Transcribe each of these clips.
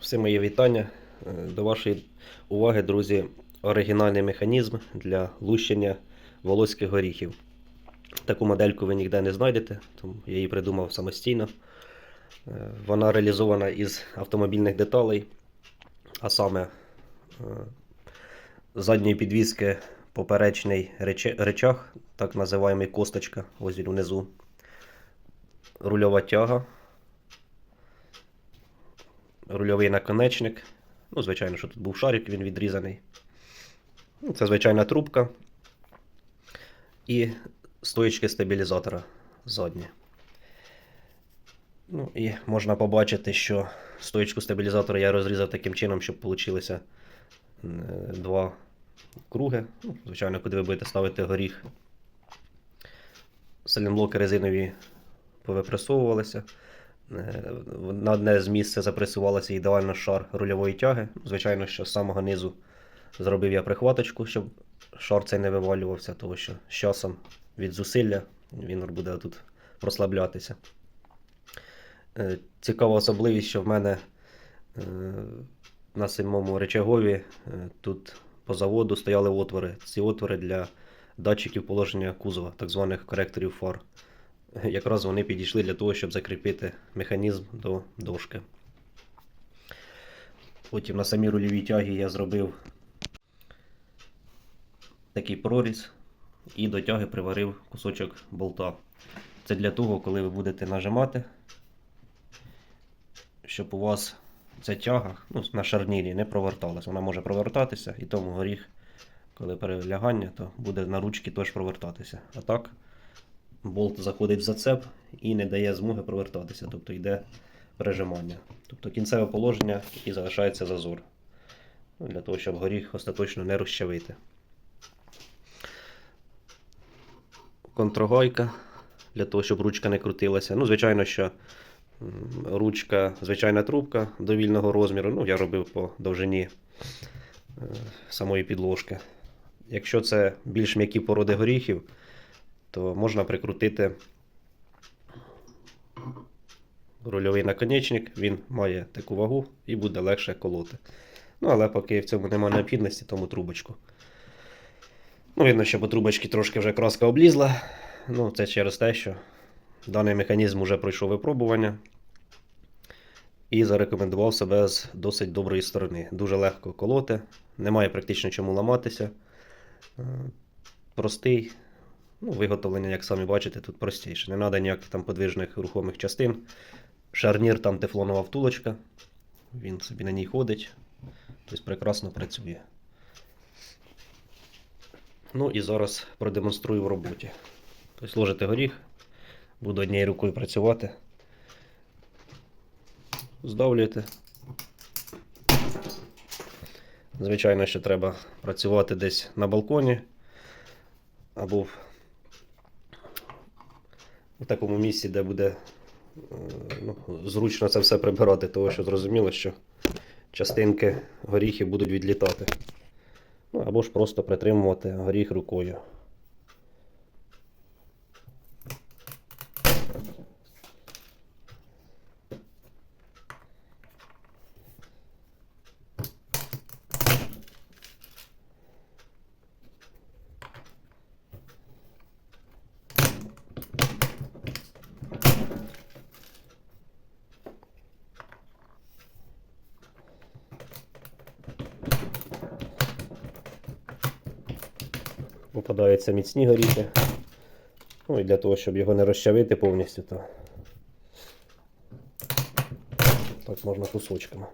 Всі мої вітання. Е, До вашої уваги, друзі, оригінальний механізм для лущення волоських горіхів. Таку модельку ви ніде не знайдете, тому я її придумав самостійно. Е, Вона реалізована із автомобільних деталей, а саме е, задньої підвіски поперечний речах, так називаємо косточка, ось він внизу. Рульова тяга, рульовий наконечник. Ну, звичайно, що тут був шарик, він відрізаний. Ну, Це звичайна трубка. І стоїчки стабілізатора задні. Ну, і можна побачити, що стоїчку стабілізатора я розрізав таким чином, щоб вийшло два круги. Ну, звичайно, куди ви будете ставити горіх. Салінблоки резинові повипресовувалися. На одне з місць запресувалося ідеально шар рульової тяги. Звичайно, що з самого низу зробив я прихваточку, щоб шар цей не вивалювався, тому що з часом від зусилля він буде тут прослаблятися. Е, Цікава особливість, що в мене е, на самому речагові е, тут по заводу стояли отвори. Ці отвори для датчиків положення кузова, так званих коректорів фар. Якраз вони підійшли для того, щоб закріпити механізм до дошки. Потім на самій рульовій тягі я зробив такий проріз і до тяги приварив кусочок болта. Це для того, коли ви будете нажимати, щоб у вас ця тяга ну, на шарнірі не проверталась. Вона може провертатися, і тому горіх, коли перелягання, то буде на ручки теж провертатися. А так, болт заходить в зацеп і не дає змоги провертатися, тобто йде прижимання. Тобто кінцеве положення і залишається зазор. Для того, щоб горіх остаточно не розчавити. Контрогойка для того, щоб ручка не крутилася. Ну, звичайно, що ручка, звичайна трубка довільного розміру. Ну, я робив по довжині е, самої підложки. Якщо це більш м'які породи горіхів, то можна прикрутити рульовий наконечник, він має таку вагу і буде легше колоти. Ну, але поки в цьому немає необхідності, тому трубочку. Ну, видно, що по трубочці трошки вже краска облізла. Ну, це через те, що даний механізм вже пройшов випробування і зарекомендував себе з досить доброї сторони. Дуже легко колоти, немає практично чому ламатися. Е, Простий. Ну, виготовлення, як самі бачите, тут простіше. Не треба ніяких там подвижних рухомих частин. Шарнір там тефлонова втулочка. Він собі на ній ходить. Тобто прекрасно працює. Ну і зараз продемонструю в роботі. Тобто ложите горіх, буду однією рукою працювати. Здавлюєте. Звичайно, що треба працювати десь на балконі або в, в такому місці, де буде е, ну, зручно це все прибирати, тому що зрозуміло, що частинки горіхів будуть відлітати. Ну, або ж просто притримувати горіх рукою. Попадаються міцні горіхи. Ну і для того, щоб його не розчавити повністю, то так можна кусочками.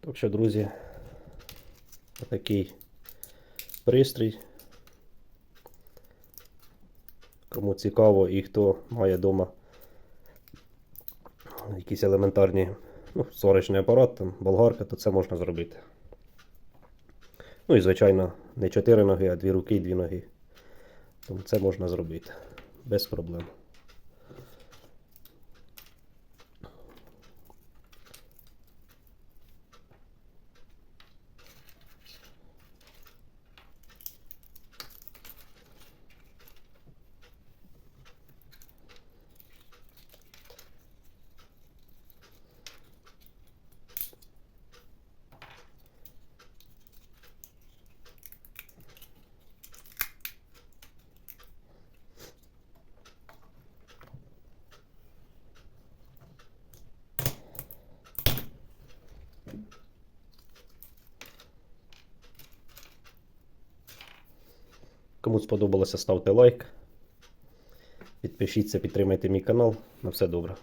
Так що, друзі, такий пристрій. Кому цікаво і хто має вдома якісь елементарні ну, сварочний апарат, там, болгарка, то це можна зробити. Ну і, звичайно, не чотири ноги, а дві руки і дві ноги. Тому це можна зробити без проблем. Кому сподобалося, ставте лайк. Підпишіться, підтримайте мій канал. На все добре.